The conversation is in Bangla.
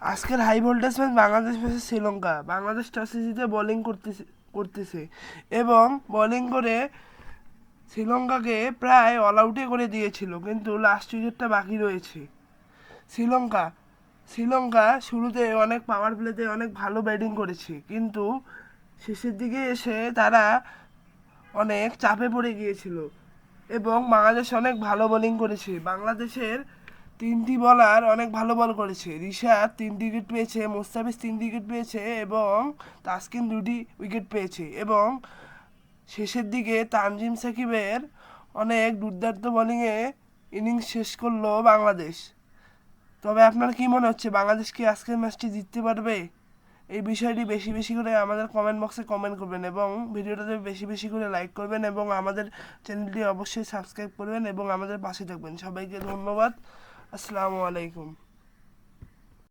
আজকের high voltage match Bangladesh versus Sri Lanka. Bangladesh টসে জিতে বোলিং করতেছে করতেছে। এবং বোলিং করে শ্রীলঙ্কাকে প্রায় অল আউটে করে দিয়েছিল, কিন্তু লাস্ট উইকেটটা বাকি রয়েছে। শ্রীলঙ্কা শ্রীলঙ্কা শুরুতে অনেক পাওয়ার প্লেতে অনেক ভালো ব্যাটিং করেছে, কিন্তু শেষের দিকে এসে তারা অনেক চাপে পড়ে গিয়েছিল। এবং বাংলাদেশ অনেক ভালো বোলিং করেছে। বাংলাদেশের তিনটি বলার অনেক ভালো বল করেছে। রিশাদ তিনটি উইকেট পেয়েছে, মোস্তাফিজ তিনটি উইকেট পেয়েছে এবং তাসকিন দুটি উইকেট পেয়েছে এবং শেষের দিকে তানজিম সাকিবের অনেক দুর্দান্ত বোলিংয়ে ইনিংস শেষ করল বাংলাদেশ। তবে আপনার কি মনে হচ্ছে, বাংলাদেশ কি আজকের ম্যাচটি জিততে পারবে? এই বিষয়টি বেশি বেশি করে আমাদের কমেন্ট বক্সে কমেন্ট করবেন এবং ভিডিওটাতে বেশি বেশি করে লাইক করবেন এবং আমাদের চ্যানেলটি অবশ্যই সাবস্ক্রাইব করবেন এবং আমাদের পাশে থাকবেন। সবাইকে ধন্যবাদ। আসসালামু আলাইকুম